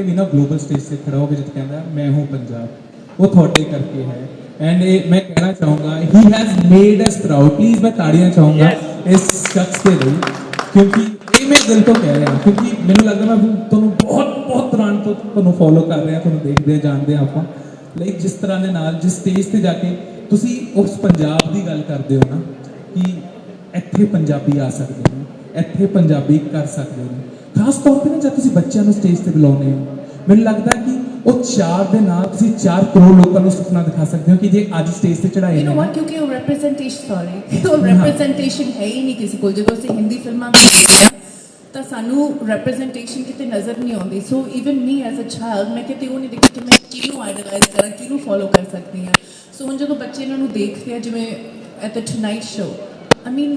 ਤੇ ਵੀ ਨਾ global stage ਤੇ ਖੜਾ ਹੋ ਕੇ ਜਿੱਤ ਕਹਿੰਦਾ ਮੈਂ ਹੂੰ ਪੰਜਾਬ। ਉਹ ਤੁਹਾਡੇ ਕਰਕੇ ਹੈ। ਐਂਡ ਇਹ ਮੈਂ ਕਹਿਣਾ ਚਾਹੂੰਗਾ he has made us proud please ਮੈਂ ਤਾੜੀਆਂ ਚਾਹੂੰਗਾ ਇਸ ਸ਼ਖਸ ਦੇ ਲਈ ਕਿਉਂਕਿ ਇਹ ਮੈਂ ਦਿਲ ਤੋਂ ਕਹਿ ਰਿਹਾ ਕਿਉਂਕਿ ਮੈਨੂੰ ਲੱਗਦਾ ਮੈਂ ਤੁਹਾਨੂੰ ਬਹੁਤ ਬਹੁਤ ਪੁਰਾਣ ਤੋਂ ਤੁਹਾਨੂੰ ਫੋਲੋ ਕਰ ਰਿਹਾ ਤੁਹਾਨੂੰ ਦੇਖਦੇ ਜਾਣਦੇ ਹਾਂ ਆਪਾਂ। ਲਾਈਕ ਜਿਸ ਤਰ੍ਹਾਂ ਦੇ ਨਾਲ ਜਿਸ ਸਟੇਜ ਤੇ ਜਾ ਕੇ ਤੁਸੀਂ ਉਸ ਪੰਜਾਬ ਦੀ ਗੱਲ ਕਰਦੇ ਹੋ ਨਾ ਕਿ ਇੱਥੇ ਪੰਜਾਬੀ ਆ ਸਕਦੇ ਨੇ ਇੱਥੇ ਪੰਜਾਬੀ ਕਰ ਸਕਦੇ ਨੇ। ਖਾਸ ਤੌਰ ਤੇ ਨਾ ਜਦ ਤੁਸੀਂ ਬੱਚਿਆਂ ਨੂੰ ਸਟੇਜ ਤੇ ਬੁਲਾਉਂਦੇ ਹੋ ਮੈਨੂੰ ਲੱਗਦਾ ਕਿ ਉਹ ਚਾਰ ਦੇ ਨਾਲ ਤੁਸੀਂ 4 ਕਰੋੜ ਲੋਕਾਂ ਨੂੰ ਸੁਪਨਾ ਦਿਖਾ ਸਕਦੇ ਹੋ ਕਿ ਜੇ ਅੱਜ ਸਟੇਜ ਤੇ ਚੜਾਏ ਨੇ ਕਿਉਂਕਿ ਉਹ ਰਿਪਰੈਜ਼ੈਂਟੇਸ਼ਨ ਸੌਰੀ ਉਹ ਰਿਪਰੈਜ਼ੈਂਟੇਸ਼ਨ ਹੈ ਹੀ ਨਹੀਂ ਕਿਸੇ ਕੋਲ। ਜਦੋਂ ਅਸੀਂ ਹਿੰਦੀ ਫਿਲਮਾਂ ਤਾਂ ਸਾਨੂੰ ਰਿਪਰੈਜ਼ੈਂਟੇਸ਼ਨ ਕਿਤੇ ਨਜ਼ਰ ਨਹੀਂ ਆਉਂਦੀ। So even me as a child ਮੈਂ ਕਿਤੇ ਉਹ ਨਹੀਂ ਦੇਖੀ ਕਿ ਮੈਂ ਕਿਹਨੂੰ ਆਈਡਲਾਈਜ਼ ਕਰਾਂ ਕਿਹਨੂੰ ਫੋਲੋ ਕਰ ਸਕਦੀ ਹਾਂ। ਸੋ ਹੁਣ ਜਦੋਂ ਬੱਚੇ ਇਹਨਾਂ ਨੂੰ ਦੇਖਦੇ ਆ ਜਿਵੇਂ at the tonight show I mean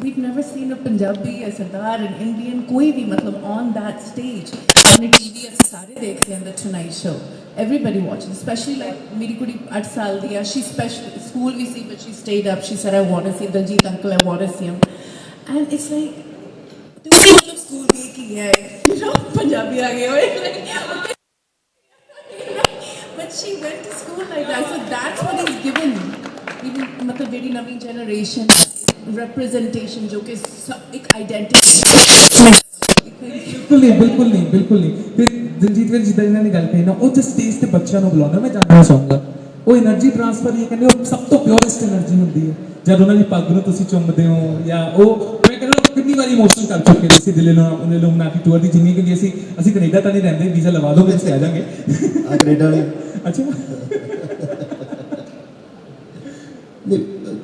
we've never seen a Punjabi, a Sardar, an Indian, koi bhi, matlab, on that stage. On the TV, as sare dekhte the Tonight Show. Everybody watches, especially like meri kudi 8 saal. She special school we see, but she stayed up. She said, I want to see Daljeet uncle, I want to see him. And it's like, the whole school of school day ki hai. You know, Punjabi aage hoi. But she went to school like that. So that's what is given. Even, matlab, very loving generation. Representation ਜੋ ਕਿ ਇੱਕ identity ਬਿਲਕੁਲ ਨਹੀਂ ਬਿਲਕੁਲ ਨਹੀਂ ਬਿਲਕੁਲ ਨਹੀਂ ਫਿਰ ਦਿਲਜੀਤ ਵੀਰ ਜਿੱਦਾਂ ਇਹਨਾਂ ਨੇ ਗੱਲ ਕਹੀ ਨਾ ਉਹ ਤੇ ਸਟੇਜ ਤੇ ਬੱਚਿਆਂ ਨੂੰ ਬੁਲਾਉਂਦਾ ਮੈਂ ਜਾਣਨਾ ਚਾਹੁੰਦਾ ਉਹ એનર્ਜੀ ਟ੍ਰਾਂਸਫਰ ਇਹ ਕਹਿੰਦੇ ਉਹ ਸਭ ਤੋਂ ਪਿਓਰੈਸਟ એનર્ਜੀ ਹੁੰਦੀ ਹੈ ਜਦ ਉਹਨਾਂ ਦੀ ਪੱਗ ਨੂੰ ਤੁਸੀਂ ਚੁੰਮਦੇ ਹੋ ਜਾਂ ਉਹ ਮੈਂ ਕਹਿੰਦਾ ਕਿੰਨੀ ਵਾਰੀ ਇਮੋਸ਼ਨਲ ਕਰ ਚੁੱਕੇ ਨੇ ਸੀ ਦਿੱਲੀ ਨੂੰ ਉਹਨੇ ਲੋਕ ਨਾ ਕੀ ਟੂਰ ਦੀ ਜਿੰਨੀ ਕਿ ਅਸੀਂ ਅਸੀਂ ਕੈਨੇਡਾ ਤਾਂ ਨਹੀਂ ਰਹਿੰਦੇ ਵੀਜ਼ਾ ਲਵਾ ਦੋ ਫਿਰ ਸੇ ਆ ਜਾਾਂਗੇ। ਆ ਕੈਨੇਡਾ ਵਾਲੇ। ਅੱਛਾ। ਨਹੀਂ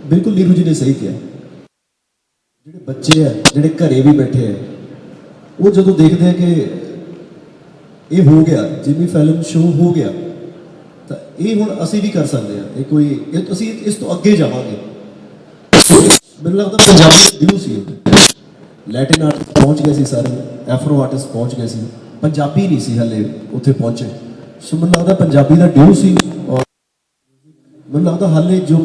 ਬਿਲਕੁਲ ਨੀਰੂ ਜੀ ਨੇ ਸਹੀ ਕਿਹਾ। ਜਿਹੜੇ ਬੱਚੇ ਆ, ਜਿਹੜੇ ਘਰੇ ਵੀ ਬੈਠੇ ਆ, ਉਹ ਜਦੋਂ ਦੇਖਦੇ ਆ ਕਿ ਇਹ ਹੋ ਗਿਆ ਜਿਵੇਂ ਫਿਲਮ ਸ਼ੋਅ ਹੋ ਗਿਆ, ਤਾਂ ਇਹ ਹੁਣ ਅਸੀਂ ਵੀ ਕਰ ਸਕਦੇ ਆ ਇਹ ਕੋਈ ਇਹ ਅਸੀਂ ਇਸ ਤੋਂ ਅੱਗੇ ਜਾਵਾਂਗੇ। ਮੈਨੂੰ ਲੱਗਦਾ ਪੰਜਾਬ ਦੇ ਦਿਲ ਸੀ ਉਹਦੇ ਲੈਟਿਨ ਆਰਟਿਸਟ ਪਹੁੰਚ ਗਏ ਸੀ ਸਾਰੇ ਐਫਰੋ ਆਰਟਿਸਟ ਪਹੁੰਚ ਗਏ ਸੀ। ਪੰਜਾਬੀ ਨਹੀਂ ਸੀ ਹਲੇ ਉੱਥੇ ਪਹੁੰਚੇ। ਸੋ ਮੈਨੂੰ ਲੱਗਦਾ ਪੰਜਾਬੀ ਦਾ ਡਿਊ ਸੀ ਔਰ ਮੈਨੂੰ ਲੱਗਦਾ ਹਾਲੇ ਜੋ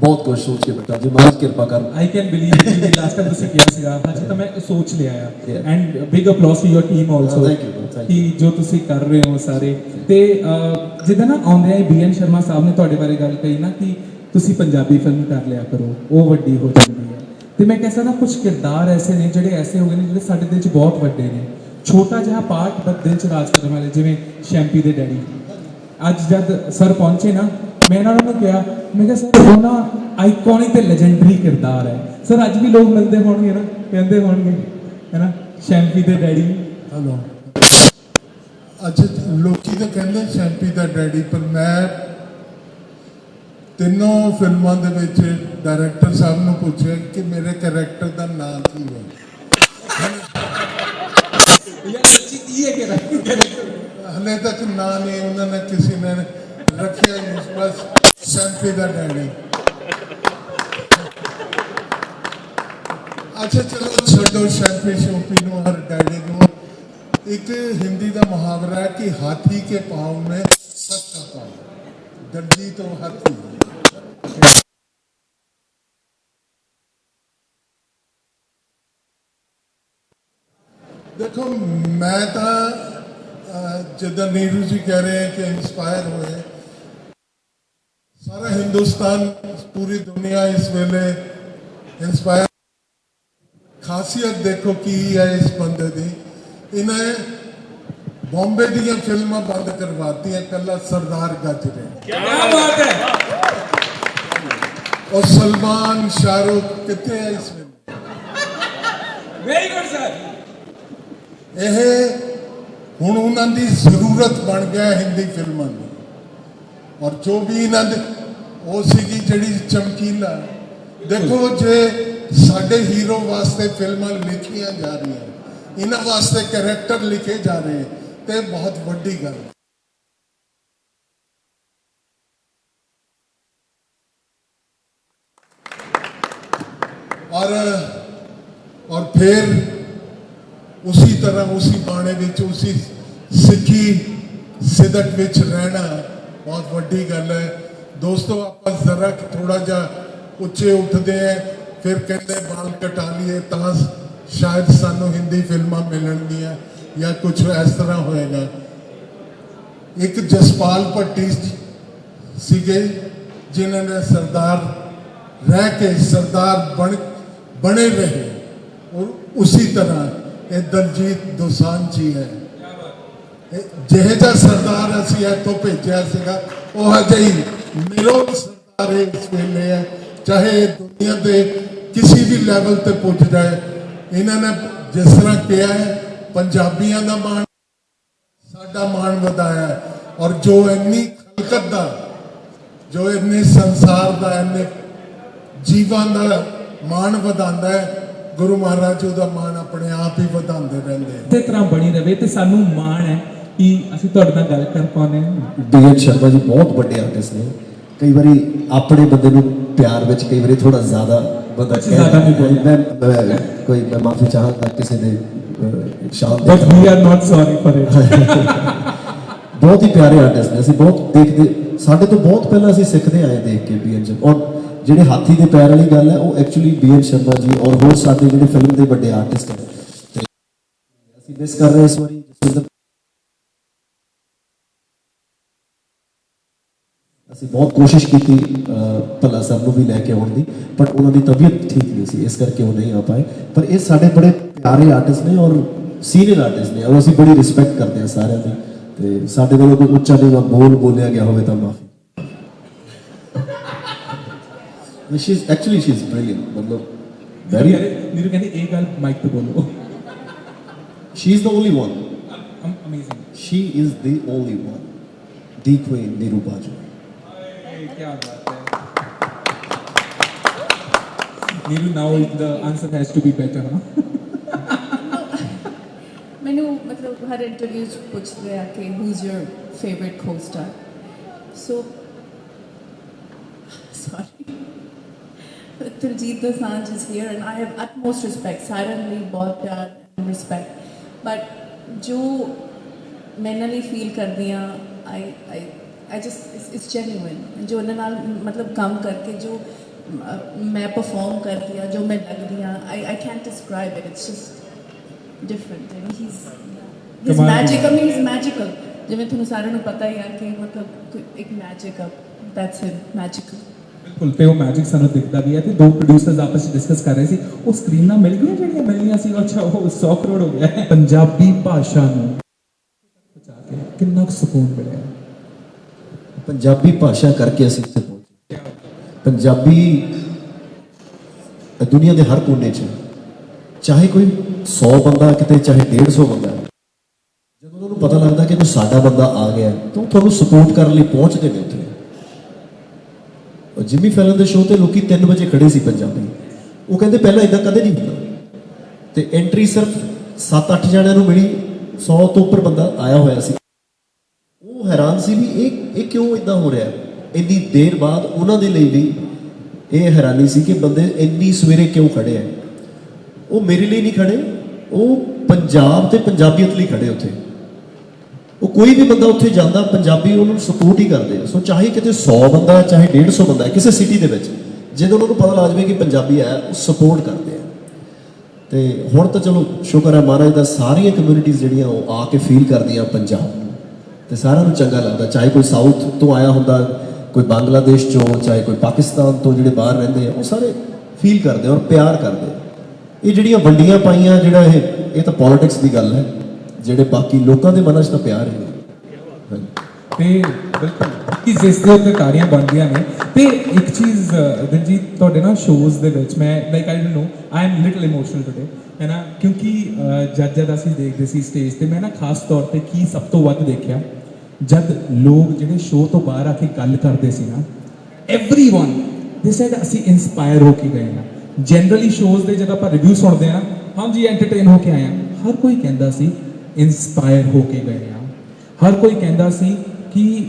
ਬਹੁਤ ਕੁਝ ਸੋਚ ਕੇ ਬੈਠਾ ਜੇ ਮਹਾਰਾਜ ਕਿਰਪਾ ਕਰਨ। ਆਈ ਕੈਨ ਬਲੀਵ ਕਿ ਲਾਸਟ ਟਾਈਮ ਤੁਸੀਂ ਕਿਹਾ ਸੀਗਾ। ਹਜੇ ਤਾਂ ਮੈਂ ਸੋਚ ਲਿਆ ਆ. And big applause to your team also ਕਿ ਜੋ ਤੁਸੀਂ ਕਰ ਰਹੇ ਹੋ ਸਾਰੇ। ਤੇ ਜਿੱਦਾਂ ਨਾ ਆਉਂਦੇ ਆ ਬੀਐਨ ਸ਼ਰਮਾ ਸਾਹਿਬ ਨੇ ਤੁਹਾਡੇ ਬਾਰੇ ਗੱਲ ਕਹੀ ਨਾ ਕਿ ਤੁਸੀਂ ਪੰਜਾਬੀ ਫਿਲਮ ਕਰ ਲਿਆ ਕਰੋ ਉਹ ਵੱਡੀ ਹੋ ਜਾਂਦੀ ਹੈ ਤੇ ਮੈਂ ਕਹਿ ਸਕਦਾ ਕੁਝ ਕਿਰਦਾਰ ਐਸੇ ਨੇ ਜਿਹੜੇ ਐਸੇ ਹੋ ਗਏ ਨੇ ਜਿਹੜੇ ਸਾਡੇ ਦਿਲ 'ਚ ਬਹੁਤ ਵੱਡੇ ਨੇ। ਛੋਟਾ ਜਿਹਾ ਪਾਰਟ ਪਰ ਦਿਲ 'ਚ ਰਾਜ ਕਰਨ ਵਾਲੇ ਜਿਵੇਂ ਸ਼ੈਂਪੀ ਦੇ ਡੈਡੀ। ਅੱਜ ਜਦ ਸਰ ਪਹੁੰਚੇ ਨਾ ਮੈਂ ਇਹਨਾਂ ਨੂੰ ਕਿਹਾ ਮੈਂ ਕਿਹਾ ਸਰ ਉਹ ਨਾ ਆਈਕੋਨਿਕ ਤੇ ਲੈਜੈਂਡਰੀ ਕਿਰਦਾਰ ਹੈ। ਸਰ ਅੱਜ ਵੀ ਲੋਕ ਮਿਲਦੇ ਹੋਣਗੇ ਨਾ ਕਹਿੰਦੇ ਹੋਣਗੇ ਹੈਨਾ ਸ਼ੈਂਪੀ ਦੇ ਡੈਡੀ। ਹਲੋ ਅੱਜ ਲੋਕੀ ਤਾਂ ਕਹਿੰਦੇ ਸ਼ੈਂਪੀ ਦਾ ਡੈਡੀ ਪਰ ਮੈਂ ਤਿੰਨੋਂ ਫਿਲਮਾਂ ਦੇ ਵਿੱਚ ਡਾਇਰੈਕਟਰ ਸਾਹਿਬ ਨੂੰ ਪੁੱਛਿਆ ਕਿ ਮੇਰੇ ਕੈਰੈਕਟਰ ਦਾ ਨਾਮ ਕੀ ਹੈ। ਯਾਰ ਸੱਚੀ ਕੀ ਹੈ ਕਿ ਹਲੇ ਤੱਕ ਨਾਂ ਨਹੀਂ ਉਹਨਾਂ ਨੇ ਕਿਸੇ ਨੇ ਰੱਖਿਆ ਇਸ ਬਸ ਸੰਤੀ ਦਾ ਡੈਡੀ। ਅੱਛਾ, ਚਲੋ, ਛੱਡੋ ਸ਼ੈਂਪੀ ਸ਼ੋਪੀ ਨੂੰ ਹਰ ਡੈਡੀ ਨੂੰ। ਇੱਕ ਹਿੰਦੀ ਦਾ ਮੁਹਾਵਰਾ ਹੈ ਕਿ ਹਾਥੀ ਕੇ ਪਾਉ ਮੈਂ ਸੱਤ ਪਾਉ। ਦਰਜੀ ਤੋਂ ਹਾਥੀ। ਦੇਖੋ, ਮੈਂ ਤਾਂ ਜਦੋਂ ਨੀਰੂ ਜੀ ਕਹਿ ਰਹੇ ਕਿ ਇਨਸਪਾਇਰ ਹੋਏ ਸਾਰਾ ਹਿੰਦੁਸਤਾਨ ਪੂਰੀ ਦੁਨੀਆ ਇਸ ਵੇਲੇ ਇਨਸਪਾਇਰ ਖਾਸੀਅਤ ਦੇਖੋ ਕੀ ਹੈ ਇਸ ਬੰਦੇ ਦੀ। ਇਹਨੇ ਬੰਬੇ ਦੀਆਂ ਫਿਲਮਾਂ ਬੰਦ ਕਰਵਾਤੀਆਂ ਕੱਲਾ ਸਰਦਾਰ ਗੱਜ ਰਹੇ। ਕੀ ਬਾਤ ਹੈ! ਔਰ ਸਲਮਾਨ ਸ਼ਾਹਰੁਖ ਕਿੱਥੇ ਹੈ ਇਸ ਵੇਲੇ? ਵੈਰੀ ਗੁੱਡ ਸਰ ਇਹ ਹੁਣ ਉਹਨਾਂ ਦੀ ਜ਼ਰੂਰਤ ਬਣ ਗਿਆ ਹਿੰਦੀ ਫਿਲਮਾਂ ਦੀ। ਔਰ ਜੋ ਵੀ ਇਹਨਾਂ ਦੇ ਉਹ ਸੀਗੀ ਜਿਹੜੀ ਚਮਕੀਲਾ। ਦੇਖੋ ਜੇ ਸਾਡੇ ਹੀਰੋ ਵਾਸਤੇ ਫਿਲਮਾਂ ਲਿਖੀਆਂ ਜਾ ਰਹੀਆਂ, ਇਹਨਾਂ ਵਾਸਤੇ ਕੈਰੈਕਟਰ ਲਿਖੇ ਜਾ ਰਹੇ, ਤੇ ਬਹੁਤ ਵੱਡੀ ਗੱਲ। ਔਰ ਔਰ ਫਿਰ ਉਸੇ ਤਰ੍ਹਾਂ ਉਸੇ ਬਾਣੇ ਵਿੱਚ ਉਸੇ ਸਿੱਖੀ ਸਿਦਕ ਵਿੱਚ ਰਹਿਣਾ ਬਹੁਤ ਵੱਡੀ ਗੱਲ ਹੈ। ਦੋਸਤੋ, ਆਪਾਂ ਜ਼ਰਾ ਥੋੜਾ ਜਿਹਾ ਉੱਚੇ ਉੱਠਦੇ ਆ ਫਿਰ ਕਹਿੰਦੇ ਬਾਲ ਕਟਾ ਲਈਏ ਤਾਂ ਸ਼ਾਇਦ ਸਾਨੂੰ ਹਿੰਦੀ ਫਿਲਮਾਂ ਮਿਲਣਗੀਆਂ ਜਾਂ ਕੁਝ ਇਸ ਤਰ੍ਹਾਂ ਹੋਏਗਾ। ਇੱਕ ਜਸਪਾਲ ਭੱਟੀ ਸੀਗੇ, ਜਿਨ੍ਹਾਂ ਨੇ ਸਰਦਾਰ ਰਹਿ ਕੇ ਸਰਦਾਰ ਬਣ, ਬਣੇ ਰਹੇ। ਔਰ ਉਸੇ ਤਰ੍ਹਾਂ ਇਹ ਦਲਜੀਤ ਦੋਸਾਂਝ ਜੀ ਹੈ। ਜਿਹੇ ਜਿਹਾ ਸਰਦਾਰ ਅਸੀਂ ਇੱਥੋਂ ਭੇਜਿਆ ਸੀਗਾ, ਉਹ ਹਜੇ ਹੀ ਸਰਦਾਰ ਇਸ ਵੇਲੇ ਹੈ। ਚਾਹੇ ਦੁਨੀਆ ਦੇ ਕਿਸੇ ਵੀ ਲੈਵਲ ਤੇ ਪੁੱਜ ਜਾਏ, ਇਹਨਾਂ ਨੇ ਜਿਸ ਤਰ੍ਹਾਂ ਕਿਹਾ ਹੈ, ਪੰਜਾਬੀਆਂ ਦਾ ਮਾਣ, ਸਾਡਾ ਮਾਣ ਵਧਾਇਆ ਔਰ ਜੋ ਇੰਨੀ ਖਲਕਤ ਦਾ, ਜੋ ਇੰਨੇ ਸੰਸਾਰ ਦਾ, ਇੰਨੇ ਜੀਵਾਂ ਦਾ ਮਾਣ ਵਧਾਉਂਦਾ ਹੈ, ਗੁਰੂ ਮਹਾਰਾਜ ਜੀ ਉਹਦਾ ਮਾਣ ਆਪਣੇ ਆਪ ਹੀ ਵਧਾਉਂਦੇ ਰਹਿੰਦੇ ਇਸੇ ਤਰ੍ਹਾਂ ਬਣੀ ਰਵੇ ਤੇ ਸਾਨੂੰ ਮਾਣ ਹੈ। ਕਿ ਅਸੀਂ ਤੁਹਾਡੇ ਨਾਲ ਗੱਲ ਕਰ ਪਾਉਂਦੇ ਹਾਂ? ਡੀਐਨ ਸ਼ਰਮਾ ਜੀ ਬਹੁਤ ਵੱਡੇ ਆਰਟਿਸਟ ਨੇ। ਕਈ ਵਾਰੀ ਆਪਣੇ ਬੰਦੇ ਨੂੰ ਪਿਆਰ ਵਿੱਚ ਕਈ ਵਾਰੀ ਥੋੜਾ ਜ਼ਿਆਦਾ ਬੰਦਾ ਬੋਲਦਾ। ਮੈਂ ਕੋਈ ਮੈਂ ਮਾਫੀ ਚਾਹਾਂਗਾ ਕਿਸੇ ਦੇ ਸ਼ਾਮ but we are not sorry for it ਬਹੁਤ ਹੀ ਪਿਆਰੇ ਆਰਟਿਸਟ ਨੇ। ਅਸੀਂ ਬਹੁਤ ਦੇਖਦੇ ਸਾਡੇ ਤੋਂ ਬਹੁਤ ਪਹਿਲਾਂ ਅਸੀਂ ਸਿੱਖਦੇ ਆਏ ਦੇਖ ਕੇ ਬੀਐਨ ਸ਼ਰਮਾ। ਔਰ ਜਿਹੜੇ ਹਾਥੀ ਦੇ ਪੈਰ ਵਾਲੀ ਗੱਲ ਹੈ ਉਹ ਐਕਚੁਅਲੀ ਬੀਐਨ ਸ਼ਰਮਾ ਜੀ ਔਰ ਹੋਰ ਸਾਡੇ ਜਿਹੜੇ ਫਿਲਮ ਦੇ ਵੱਡੇ ਆਰਟਿਸਟ ਤੇ ਅਸੀਂ ਮਿਸ ਕਰ ਰਹੇ ਇਸ ਵਾਰੀ। ਜਸਵਿੰਦਰ ਅਸੀਂ ਬਹੁਤ ਕੋਸ਼ਿਸ਼ ਕੀਤੀ ਭੱਲਾ ਸਾਹਿਬ ਨੂੰ ਵੀ ਲੈ ਕੇ ਆਉਣ ਦੀ ਪਰ ਉਹਨਾਂ ਦੀ ਤਬੀਅਤ ਠੀਕ ਨਹੀਂ ਸੀ ਇਸ ਕਰਕੇ ਉਹ ਨਹੀਂ ਆ ਪਾਏ। ਪਰ ਇਹ ਸਾਡੇ ਬੜੇ ਪਿਆਰੇ ਆਰਟਿਸਟ ਨੇ ਔਰ ਸੀਨੀਅਰ ਆਰਟਿਸਟ ਨੇ ਔਰ ਅਸੀਂ ਬੜੀ ਰਿਸਪੈਕਟ ਕਰਦੇ ਹਾਂ ਸਾਰਿਆਂ ਦੀ। ਤੇ ਸਾਡੇ ਵੱਲੋਂ ਕੋਈ ਉੱਚਾ ਨੀਵਾਂ ਬੋਲ ਬੋਲਿਆ ਗਿਆ ਹੋਵੇ ਤਾਂ ਮਾਫੀ। She is actually she is brilliant ਮਤਲਬ ਵੈਰੀ ਨੀਰੂ ਕਹਿੰਦੇ ਇਹ ਗੱਲ ਮਾਈਕ ਤੇ ਬੋਲੋ। She is the only one amazing she is the only one the queen Neeru Bajwa ਕੀ ਬਾਤ ਹੈ। Neeru now the answer has to be better ਨਾ? ਮੈਨੂੰ ਮਤਲਬ ਹਰ ਇੰਟਰਵਿਊ 'ਚ ਪੁੱਛਦੇ ਆ ਕਿ who is your favourite co-star? So sorry Diljit Dosanjh is here and I have utmost respect, ਸਾਰਿਆਂ ਲਈ ਬਹੁਤ ਪਿਆਰ and respect but ਜੋ ਮੈਂ ਫੀਲ ਕਰਦੀ ਆ, I I I just it's, it's genuine. ਜੋ ਉਹਨਾਂ ਨਾਲ ਮਤਲਬ ਕੰਮ ਕਰਕੇ ਜੋ ਮੈਂ ਪਰਫਾਰਮ ਕਰਦੀ ਆ ਜੋ ਮੈਂ ਲੱਗਦੀ ਆ I I can't describe it. It's just different. And he's he's ਕਮਾਲ ਦੀ magic I ਗੱਲ। mean he's magical. ਜਿਵੇਂ ਤੁਹਾਨੂੰ ਸਾਰਿਆਂ ਨੂੰ ਪਤਾ ਹੀ ਆ ਕਿ ਮਤਲਬ ਇੱਕ ਮੈਜਿਕ ਆ। That's him magical. ਬਿਲਕੁਲ। ਤੇ ਉਹ ਮੈਜਿਕ ਸਾਨੂੰ ਦਿਖਦਾ ਵੀ ਹੈ ਤੇ ਦੋ ਪ੍ਰੋਡਿਊਸਰਸ ਆਪਸ ਵਿੱਚ ਡਿਸਕਸ ਕਰ ਰਹੇ ਸੀ। ਉਹ ਸਕਰੀਨਾਂ ਮਿਲ ਗਈਆਂ ਜਿਹੜੀਆਂ ਮਿਲਣੀਆਂ ਸੀ? ਅੱਛਾ ਉਹ 100 ਕਰੋੜ ਹੋ ਗਿਆ। ਹੈ। ਪੰਜਾਬੀ ਭਾਸ਼ਾ ਨੂੰ ਕਿੰਨਾ ਸਕੂਨ ਮਿਲਿਆ। ਪੰਜਾਬੀ ਭਾਸ਼ਾ ਕਰਕੇ ਅਸੀਂ ਇੱਥੇ ਪਹੁੰਚੇ ਪੰਜਾਬੀ ਦੁਨੀਆ ਦੇ ਹਰ ਕੋਨੇ 'ਚ, ਚਾਹੇ ਕੋਈ 100 ਬੰਦਾ ਕਿਤੇ, ਚਾਹੇ 150 ਬੰਦਾ। ਜਦੋਂ ਉਹਨਾਂ ਨੂੰ ਪਤਾ ਲੱਗਦਾ ਕਿ ਕੋਈ ਸਾਡਾ ਬੰਦਾ ਆ ਗਿਆ, ਤਾਂ ਉਹ ਤੁਹਾਨੂੰ ਸਪੋਰਟ ਕਰਨ ਲਈ ਪਹੁੰਚਦੇ ਨੇ ਉੱਥੇ। ਉਹ ਜਿਮੀ ਫੈਲਨ ਦੇ ਸ਼ੋਅ ਤੇ ਲੋਕੀ 3 ਵਜੇ ਖੜੇ ਸੀ ਪੰਜਾਬੀ। ਉਹ ਕਹਿੰਦੇ ਪਹਿਲਾਂ ਇਦਾਂ ਕਦੇ ਨਹੀਂ ਹੁੰਦਾ। ਤੇ ਐਂਟਰੀ ਸਿਰਫ 7-8 ਜਣਿਆਂ ਨੂੰ ਮਿਲੀ 100 ਤੋਂ ਉੱਪਰ ਬੰਦਾ ਆਇਆ ਹੋਇਆ ਸੀ। ਉਹ ਹੈਰਾਨ ਸੀ ਵੀ ਇਹ ਇਹ ਕਿਉਂ ਇਦਾਂ ਹੋ ਰਿਹਾ? ਇੰਨੀ ਦੇਰ ਬਾਅਦ ਉਹਨਾਂ ਦੇ ਲਈ ਵੀ ਇਹ ਹੈਰਾਨੀ ਸੀ ਕਿ ਬੰਦੇ ਇੰਨੀ ਸਵੇਰੇ ਕਿਉਂ ਖੜੇ ਆ? ਉਹ ਮੇਰੇ ਲਈ ਨਹੀਂ ਖੜੇ, ਉਹ ਪੰਜਾਬ ਤੇ ਪੰਜਾਬੀਅਤ ਲਈ ਖੜੇ ਉੱਥੇ। ਉਹ ਕੋਈ ਵੀ ਬੰਦਾ ਉੱਥੇ ਜਾਂਦਾ, ਪੰਜਾਬੀ ਉਹਨੂੰ ਸਪੋਰਟ ਹੀ ਕਰਦੇ ਆ। ਸੋ ਚਾਹੇ ਕਿਤੇ 100 ਬੰਦਾ ਚਾਹੇ 150 ਬੰਦਾ ਕਿਸੇ ਸਿਟੀ ਦੇ ਵਿੱਚ, ਜਦੋਂ ਉਹਨਾਂ ਨੂੰ ਪਤਾ ਲੱਗ ਜਾਵੇ ਕਿ ਪੰਜਾਬੀ ਹੈ, ਉਹ ਸਪੋਰਟ ਕਰਦੇ ਆ। ਤੇ ਹੁਣ ਤਾਂ ਚਲੋ, ਸ਼ੁਕਰ ਹੈ ਮਹਾਰਾਜ ਦਾ ਸਾਰੀਆਂ ਕਮਿਊਨਿਟੀਆਂ ਜਿਹੜੀਆਂ ਉਹ ਆ ਕੇ ਫੀਲ ਕਰਦੀਆਂ ਪੰਜਾਬ। ਨੂੰ ਤੇ ਸਾਰਿਆਂ ਨੂੰ ਚੰਗਾ ਲੱਗਦਾ ਚਾਹੇ ਕੋਈ ਸਾਊਥ ਤੋਂ ਆਇਆ ਹੁੰਦਾ ਕੋਈ ਬੰਗਲਾਦੇਸ਼ ਚੋਂ ਚਾਹੇ ਕੋਈ ਪਾਕਿਸਤਾਨ ਤੋਂ ਜਿਹੜੇ ਬਾਹਰ ਰਹਿੰਦੇ ਆ ਉਹ ਸਾਰੇ ਫੀਲ ਕਰਦੇ ਔਰ ਪਿਆਰ ਕਰਦੇ ਇਹ ਜਿਹੜੀਆਂ ਵੰਡੀਆਂ ਪਾਈਆਂ ਜਿਹੜਾ ਇਹ ਇਹ ਤਾਂ ਪੋਲਿਟਿਕਸ ਦੀ ਗੱਲ ਹੈ ਜਿਹੜੇ ਬਾਕੀ ਲੋਕਾਂ ਦੇ ਮਨਾਂ 'ਚ ਤਾਂ ਪਿਆਰ ਹੀ ਹੈ ਹਾਂਜੀ। ਤੇ ਬਿਲਕੁਲ ਕਿ ਜਿਸ ਦੇ ਉੱਤੇ ਤਾੜੀਆਂ ਬਣਦੀਆਂ ਨੇ ਤੇ ਇੱਕ ਚੀਜ਼ ਅਹ, ਦਿਲਜੀਤ ਤੁਹਾਡੇ ਨਾ ਸ਼ੋਜ਼ ਦੇ ਵਿੱਚ ਮੈਂ like I don't know I am little emotional today ਹੈ ਨਾ ਕਿਉਂਕਿ ਅਹ, ਜਦ ਜਦ ਅਸੀਂ ਦੇਖਦੇ ਸੀ ਸਟੇਜ ਤੇ ਮੈਂ ਨਾ ਖਾਸ ਤੌਰ ਤੇ ਕੀ ਸਭ ਤੋਂ ਵੱਧ ਦੇਖਿਆ ਜਦ ਲੋਕ ਜਿਹੜੇ ਸ਼ੋਅ ਤੋਂ ਬਾਹਰ ਆ ਕੇ ਗੱਲ ਕਰਦੇ ਸੀ ਨਾ एवरीवन ਦੇ ਸੈਡ ਅਸੀਂ ਇਨਸਪਾਇਰ ਹੋ ਕੇ ਗਏ ਨਾ ਜਨਰਲੀ ਸ਼ੋਜ਼ ਦੇ ਜਦ ਆਪਾਂ ਰਿਵਿਊ ਸੁਣਦੇ ਆ ਹਾਂ ਜੀ ਐਂਟਰਟੇਨ ਹੋ ਕੇ ਆਏ ਆ ਹਰ ਕੋਈ ਕਹਿੰਦਾ ਸੀ ਇਨਸਪਾਇਰ ਹੋ ਕੇ ਗਏ ਆ ਹਰ ਕੋਈ ਕਹਿੰਦਾ ਸੀ ਕਿ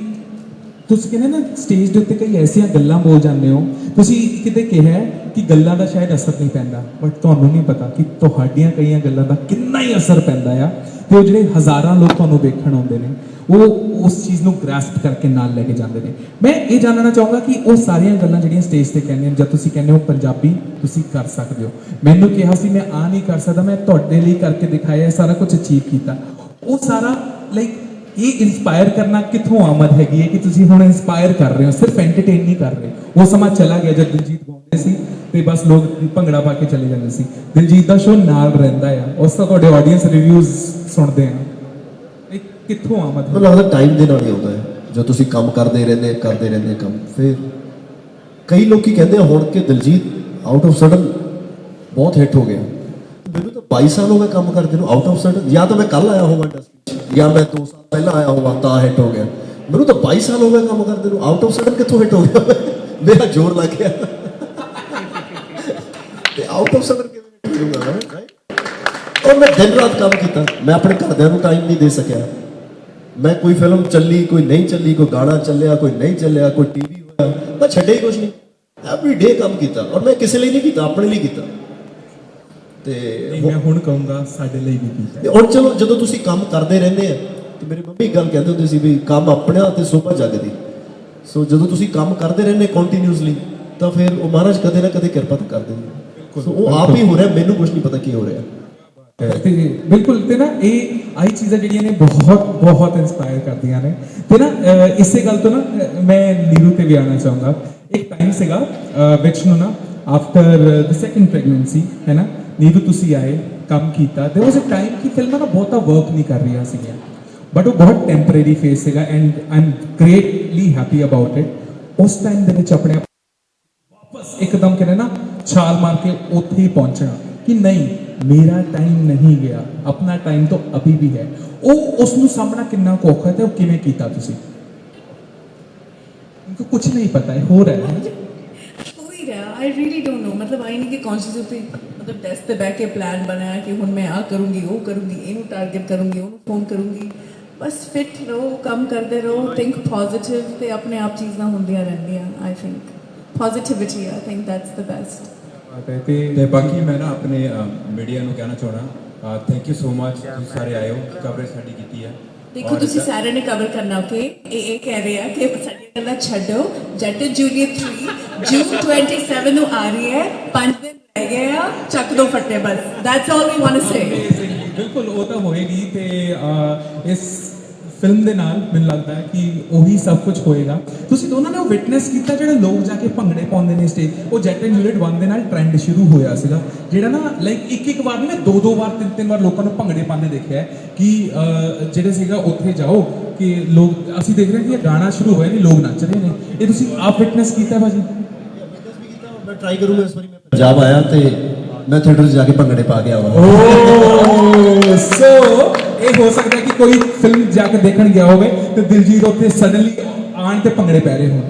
ਤੁਸੀਂ ਕਹਿੰਦੇ ਨਾ ਸਟੇਜ ਦੇ ਉੱਤੇ ਕਈ ਐਸੀਆਂ ਗੱਲਾਂ ਬੋਲ ਜਾਂਦੇ ਹੋ ਤੁਸੀਂ ਕਿਤੇ ਕਿਹਾ ਹੈ ਕਿ ਗੱਲਾਂ ਦਾ ਸ਼ਾਇਦ ਅਸਰ ਨਹੀਂ ਪੈਂਦਾ ਬਟ ਤੁਹਾਨੂੰ ਨਹੀਂ ਪਤਾ ਕਿ ਤੁਹਾਡੀਆਂ ਕਈਆਂ ਗੱਲਾਂ ਦਾ ਕਿੰਨਾ ਹੀ ਅਸਰ ਪੈਂਦਾ ਆ ਤੇ ਉਹ ਜਿਹੜੇ ਹਜ਼ਾਰਾਂ ਲੋਕ ਤੁਹਾਨੂੰ ਵੇਖਣ ਆਉਂਦੇ ਨੇ ਉਹ ਉਸ ਚੀਜ਼ ਨੂੰ ਗ੍ਰੈਸਪ ਕਰਕੇ ਨਾਲ ਲੈ ਕੇ ਜਾਂਦੇ ਨੇ। ਮੈਂ ਇਹ ਜਾਣਨਾ ਚਾਹੂੰਗਾ ਕਿ ਉਹ ਸਾਰੀਆਂ ਗੱਲਾਂ ਜਿਹੜੀਆਂ ਸਟੇਜ ਤੇ ਕਹਿੰਦੇ ਨੇ ਜਦ ਤੁਸੀਂ ਕਹਿੰਦੇ ਹੋ ਪੰਜਾਬੀ, ਤੁਸੀਂ ਕਰ ਸਕਦੇ ਹੋ। ਮੈਨੂੰ ਕਿਹਾ ਸੀ, ਮੈਂ ਆ ਨਹੀਂ ਕਰ ਸਕਦਾ, ਮੈਂ ਤੁਹਾਡੇ ਲਈ ਕਰਕੇ ਦਿਖਾਇਆ ਸਾਰਾ ਕੁਝ ਅਚੀਵ ਕੀਤਾ। ਉਹ ਸਾਰਾ ਲਾਈਕ ਇਹ ਇਨਸਪਾਇਰ ਕਰਨਾ ਕਿੱਥੋਂ ਆਮਦ ਹੈਗੀ ਹੈ ਕਿ ਤੁਸੀਂ ਹੁਣ ਇਨਸਪਾਇਰ ਕਰ ਰਹੇ ਹੋ, ਸਿਰਫ ਐਂਟਰਟੇਨ ਨਹੀਂ ਕਰ ਰਹੇ। ਉਹ ਸਮਾਂ ਚਲਾ ਗਿਆ ਜਦ ਦਿਲਜੀਤ ਗਾਉਂਦੇ ਸੀ ਤੇ ਬਸ ਲੋਕ ਭੰਗੜਾ ਪਾ ਕੇ ਚਲੇ ਜਾਂਦੇ ਸੀ। ਦਿਲਜੀਤ ਦਾ ਸ਼ੋਅ ਨਾਲ ਰਹਿੰਦਾ ਆ। ਉਸ ਦਾ ਤੁਹਾਡੇ ਆਡੀਅנס ਰਿਵਿਊਜ਼ ਸੁਣਦੇ ਆ। ਕਿੱਥੋਂ ਆਮਦ ਹੈ ਮੈਨੂੰ ਲੱਗਦਾ ਟਾਈਮ ਦੇ ਨਾਲ ਹੀ ਆਉਂਦਾ ਹੈ। ਜੋ ਤੁਸੀਂ ਕੰਮ ਕਰਦੇ ਰਹਿੰਦੇ ਕਰਦੇ ਰਹਿੰਦੇ ਕੰਮ, ਫਿਰ ਕਈ ਲੋਕੀ ਕਹਿੰਦੇ ਆ, ਹੁਣ ਕਿ ਦਿਲਜੀਤ ਆਊਟ ਆਫ ਸਡਨ ਬਹੁਤ ਹਿੱਟ ਹੋ ਗਿਆ। ਮੈਨੂੰ ਤਾਂ 22 ਸਾਲ ਹੋ ਗਏ ਕੰਮ ਕਰਦੇ ਨੂੰ ਆਊਟ ਆਫ ਸਡਨ ਜਾਂ ਤਾਂ ਮੈਂ ਕੱਲ ਆਇਆ ਹੋਵਾਂ ਇੰਡਸਟਰੀ ਜਾਂ ਮੈਂ 2 ਸਾਲ ਪਹਿਲਾਂ ਆਇਆ ਹੋਵਾਂ, ਤਾਂ ਹਿੱਟ ਹੋ ਗਿਆ। ਮੈਨੂੰ ਤਾਂ 22 ਸਾਲ ਹੋ ਗਏ ਕੰਮ ਕਰਦੇ ਨੂੰ ਆਊਟ ਆਫ ਸਡਨ ਕਿੱਥੋਂ ਹਿੱਟ ਹੋ ਗਿਆ? ਮੇਰਾ ਜ਼ੋਰ ਲੱਗ ਗਿਆ। ਤੇ ਆਊਟ ਆਫ ਸਡਨ ਕਿਵੇਂ ਹਿੱਟ ਹੋਊਗਾ ਰਾਈਟ ਔਰ ਮੈਂ ਦਿਨ ਰਾਤ ਕੰਮ ਕੀਤਾ। ਮੈਂ ਆਪਣੇ ਘਰਦਿਆਂ ਨੂੰ ਟਾਈਮ ਨਹੀਂ ਦੇ ਸਕਿਆ। ਮੈਂ ਕੋਈ ਫਿਲਮ ਚੱਲੀ ਕੋਈ ਨਹੀਂ ਚੱਲੀ ਕੋਈ ਗਾਣਾ ਚੱਲਿਆ ਕੋਈ ਨਹੀਂ ਚੱਲਿਆ ਕੋਈ ਟੀਵੀ ਹੋਇਆ ਮੈਂ ਛੱਡਿਆ ਹੀ ਕੁਝ ਨਹੀਂ। ਐਵਰੀ ਡੇ ਕੰਮ ਕੀਤਾ ਔਰ ਮੈਂ ਕਿਸੇ ਲਈ ਨਹੀਂ ਕੀਤਾ ਆਪਣੇ ਲਈ ਕੀਤਾ। ਤੇ ਮੈਂ ਹੁਣ ਕਹੂੰਗਾ ਸਾਡੇ ਲਈ ਵੀ ਕੀਤਾ। ਤੇ ਹੁਣ ਚਲੋ ਜਦੋਂ ਤੁਸੀਂ ਕੰਮ ਕਰਦੇ ਰਹਿੰਦੇ ਆ ਤੇ ਮੇਰੇ ਮੰਮੀ ਗੱਲ ਕਹਿੰਦੇ ਹੁੰਦੇ ਸੀ ਵੀ ਕੰਮ ਆਪਣਿਆਂ ਤੇ ਸੋਭਾ ਜੱਗ ਦੀ ਸੋ ਜਦੋਂ ਤੁਸੀਂ ਕੰਮ ਕਰਦੇ ਰਹਿੰਦੇ ਕੰਟੀਨਿਊਸਲੀ ਤਾਂ ਫਿਰ ਉਹ ਮਹਾਰਾਜ ਕਦੇ ਨਾ ਕਦੇ ਕਿਰਪਾ ਕਰਦੇ ਨੇ। ਸੋ ਉਹ ਆਪ ਹੀ ਹੋ ਰਿਹਾ ਮੈਨੂੰ ਕੁਝ ਨਹੀਂ ਪਤਾ ਕੀ ਹੋ ਰਿਹਾ। ਤੇ ਬਿਲਕੁਲ ਤੇ ਨਾ ਇਹ ਆਹੀ ਚੀਜ਼ਾਂ ਜਿਹੜੀਆਂ ਨੇ ਬਹੁਤ ਬਹੁਤ ਇਨਸਪਾਇਰ ਕਰਦੀਆਂ ਨੇ। ਤੇ ਨਾ ਇਸੇ ਗੱਲ ਤੋਂ ਨਾ ਮੈਂ ਨੀਰੂ ਤੇ ਵੀ ਆਉਣਾ ਚਾਹੂੰਗਾ ਇੱਕ ਟਾਈਮ ਸੀਗਾ ਅਹ, ਨੂੰ ਨਾ ਆਫਟਰ ਦ ਸੈਕੰਡ ਪ੍ਰੈਗਨੈਂਸੀ ਹੈ ਨਾ? ਨੀਰੂ ਤੁਸੀਂ ਆਏ ਕੰਮ ਕੀਤਾ। There was a ਟਾਈਮ ਕਿ ਫਿਲਮਾਂ ਨਾ ਬਹੁਤਾ ਵਰਕ ਨਹੀਂ ਕਰ ਰਹੀਆਂ ਸੀਗੀਆਂ। ਬਟ ਉਹ ਬਹੁਤ ਟੈਂਪਰੇਰੀ ਫੇਸ ਸੀਗਾ and I am greatly happy about it ਉਸ ਟਾਈਮ ਦੇ ਵਿੱਚ ਆਪਣੇ ਵਾਪਸ ਇੱਕਦਮ ਕਹਿੰਦੇ ਨਾ ਛਾਲ ਮਾਰ ਕੇ ਉੱਥੇ ਹੀ ਪਹੁੰਚਣਾ। ਕਿ ਨਹੀਂ ਮੇਰਾ ਟਾਈਮ ਨਹੀਂ ਗਿਆ, ਆਪਣਾ ਟਾਈਮ ਤਾਂ ਅਭੀ ਵੀ ਹੈ। ਉਹ ਉਸ ਨੂੰ ਸਾਹਮਣਾ ਕਿੰਨਾ ਔਖਾ ਤੇ ਉਹ ਕਿਵੇਂ ਕੀਤਾ ਤੁਸੀਂ? ਕਿਉਂਕਿ ਕੁਝ ਨਹੀਂ ਪਤਾ ਹੈ, ਹੋ ਰਿਹਾ ਹੈ। ਹੋ ਹੀ ਰਿਹਾ ਆਈ ਰੀਲੀ ਡੋਨਟ ਨੋ ਮਤਲਬ ਆਈ ਨਹੀਂ ਕਿ ਕੌਨਸ਼ੀਅਸ ਉਤੇ ਮਤਲਬ ਡੈਸਕ ਤੇ ਬਹਿ ਕੇ ਪਲਾਨ ਬਣਾਇਆ ਕਿ ਹੁਣ ਮੈਂ ਆ ਕਰੂੰਗੀ, ਉਹ ਕਰੂੰਗੀ, ਇਹਨੂੰ ਟਾਰਗੇਟ ਕਰੂੰਗੀ, ਉਹਨੂੰ ਫੋਨ ਕਰੂੰਗੀ। ਬਸ ਫਿਟ ਰਹੋ, ਕੰਮ ਕਰਦੇ ਰਹੋ ਥਿੰਕ ਪੋਜ਼ਿਟਿਵ ਤੇ ਆਪਣੇ ਆਪ ਚੀਜ਼ਾਂ ਹੁੰਦੀਆਂ ਰਹਿੰਦੀਆਂ I think positivity I think that's the best ਬਾਤ ਹੈ ਤੇ ਤੇ ਬਾਕੀ ਮੈਂ ਨਾ ਆਪਣੇ ਮੀਡੀਆ ਨੂੰ ਕਹਿਣਾ ਚਾਹਣਾ ਥੈਂਕ ਯੂ ਸੋ ਮਚ ਤੁਸੀਂ ਸਾਰੇ ਆਏ ਹੋ। ਕਵਰੇਜ ਸਾਡੀ ਕੀਤੀ ਹੈ। ਦੇਖੋ ਤੁਸੀਂ ਸਾਰਿਆਂ ਨੇ ਕਵਰ ਕਰਨਾ ਓਕੇ ਇਹ ਇਹ ਕਹਿ ਰਹੇ ਆ ਕਿ ਸਾਡੀਆਂ ਗੱਲਾਂ ਛੱਡੋ। ਜੱਟ ਜੂਨੀਅਰ 3 ਜੂਨ 27 ਨੂੰ ਆ ਰਹੀ ਹੈ। 5 ਦਿਨ ਰਹਿ ਗਏ ਆ। ਚੱਕ ਦੋ ਫੱਟੇ ਬਸ। That's all we want to say ਬਿਲਕੁਲ ਉਹ ਤਾਂ ਹੋਏਗੀ ਤੇ ਇਸ ਫਿਲਮ ਦੇ ਨਾਲ ਮੈਨੂੰ ਲੱਗਦਾ ਹੈ ਕਿ ਉਹੀ ਸਭ ਕੁਝ ਹੋਏਗਾ। ਤੁਸੀਂ ਦੋਨਾਂ ਨੇ ਉਹ ਵਿਟਨੈਸ ਕੀਤਾ ਜਿਹੜੇ ਲੋਕ ਜਾ ਕੇ ਭੰਗੜੇ ਪਾਉਂਦੇ ਨੇ ਸਟੇਜ ਉਹ ਜੈਟ ਐਂਡ ਯੂਨਿਟ 1 ਦੇ ਨਾਲ ਟ੍ਰੈਂਡ ਸ਼ੁਰੂ ਹੋਇਆ ਸੀਗਾ। ਜਿਹੜਾ ਨਾ ਲਾਈਕ ਇੱਕ ਇੱਕ ਵਾਰ ਨਹੀਂ ਮੈਂ ਦੋ ਦੋ ਵਾਰ ਤਿੰਨ ਤਿੰਨ ਵਾਰ ਲੋਕਾਂ ਨੂੰ ਭੰਗੜੇ ਪਾਉਂਦੇ ਦੇਖਿਆ ਹੈ ਕਿ ਜਿਹੜੇ ਸੀਗਾ ਉੱਥੇ ਜਾਓ ਕਿ ਲੋਕ ਅਸੀਂ ਦੇਖ ਰਹੇ ਹਾਂ ਕਿ ਇਹ ਗਾਣਾ ਸ਼ੁਰੂ ਹੋਇਆ ਨਹੀਂ ਲੋਕ ਨੱਚ ਰਹੇ ਨੇ। ਇਹ ਤੁਸੀਂ ਆਪ ਵਿਟਨੈਸ ਕੀਤਾ ਭਾਜੀ? ਮੈਂ ਟਰਾਈ ਕਰੂੰਗਾ ਇਸ ਵਾਰੀ ਮੈਂ ਪੰਜਾਬ ਆਇਆ ਤੇ ਮੈਂ ਥੀਏਟਰ 'ਚ ਜਾ ਕੇ ਭੰਗੜੇ ਪਾ ਕੇ ਆਵਾਂਗਾ ਓ ਸੋ ਇਹ ਹੋ ਸਕਦਾ ਕਿ ਕੋਈ ਫਿਲਮ ਜਾ ਕੇ ਦੇਖਣ ਗਿਆ ਹੋਵੇ ਤੇ ਦਿਲਜੀਤ ਉੱਥੇ ਸਡਨਲੀ ਆਣ ਤੇ ਭੰਗੜੇ ਪੈ ਰਹੇ ਹੋਣ।